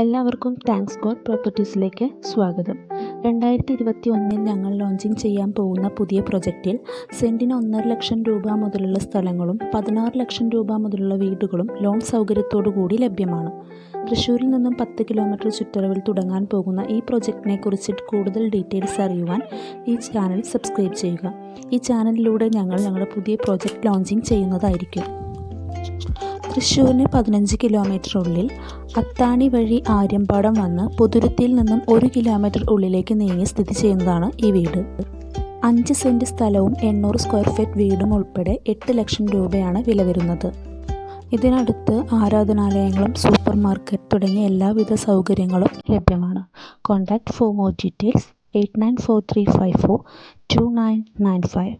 എല്ലാവർക്കും thanks God പ്രോപ്പർട്ടീസിലേക്ക് സ്വാഗതം. രണ്ടായിരത്തി ഇരുപത്തി ഒന്നിൽ ഞങ്ങൾ ലോഞ്ചിങ് ചെയ്യാൻ പോകുന്ന പുതിയ പ്രൊജക്റ്റിൽ സെന്റിന് ഒന്നര ലക്ഷം രൂപ മുതലുള്ള സ്ഥലങ്ങളും പതിനാറ് ലക്ഷം രൂപ മുതലുള്ള വീടുകളും ലോൺ സൗകര്യത്തോടു കൂടി ലഭ്യമാണ്. തൃശ്ശൂരിൽ നിന്നും പത്ത് കിലോമീറ്റർ ചുറ്റളവിൽ തുടങ്ങാൻ പോകുന്ന ഈ പ്രൊജക്റ്റിനെ കുറിച്ച് കൂടുതൽ ഡീറ്റെയിൽസ് അറിയുവാൻ ഈ ചാനൽ സബ്സ്ക്രൈബ് ചെയ്യുക. ഈ ചാനലിലൂടെ ഞങ്ങൾ ഞങ്ങളുടെ പുതിയ പ്രൊജക്റ്റ് ലോഞ്ചിങ് ചെയ്യുന്നതായിരിക്കും. തൃശ്ശൂരിന് പതിനഞ്ച് കിലോമീറ്റർ ഉള്ളിൽ അത്താണി വഴി ആര്യമ്പാടം വന്ന് പുതുരുത്തിയിൽ നിന്നും ഒരു കിലോമീറ്റർ ഉള്ളിലേക്ക് നീങ്ങി സ്ഥിതി ചെയ്യുന്നതാണ് ഈ വീട്. അഞ്ച് സെന്റ് സ്ഥലവും എണ്ണൂറ് സ്ക്വയർ ഫീറ്റ് വീടും ഉൾപ്പെടെ എട്ട് ലക്ഷം രൂപയാണ് വില വരുന്നത് ഇതിനടുത്ത് ആരാധനാലയങ്ങളും സൂപ്പർ മാർക്കറ്റ് തുടങ്ങിയ എല്ലാവിധ സൗകര്യങ്ങളും ലഭ്യമാണ്. Contact for more details eight nine four three five four two nine nine five.